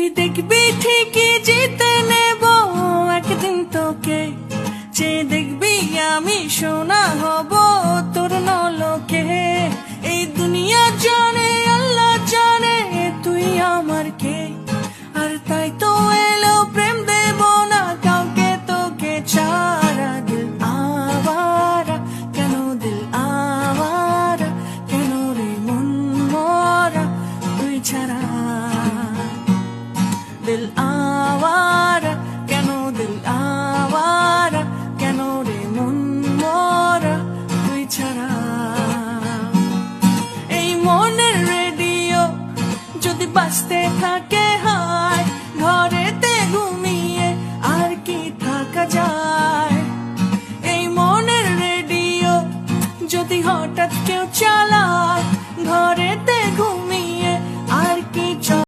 তুই দেখবি ঠিকই জিতে নেব একদিন তোকে। যে দেখবি আমি সোনা হব তোর নলকে। এই দুনিয়া জানে, আল্লাহ জানে তুই আমার কে। আর তাই তো এলো প্রেম দেব না কাউকে তোকে ছাড়া। দিল আওয়ারা, কেন দিল আওয়ারা? কেন রে মন মরা? তুই ছাড়া দিল আওয়ারা, কেন দিল আওয়ারা, কেন রে মন মোরা, তুই ছাড়া? এই মনের রেডিও যদি বাঁচতে থাকে হয়, ঘরেতে ঘুমিয়ে আর কি থাকা যায়? এই মনের রেডিও যদি হঠাৎ কেউ চালা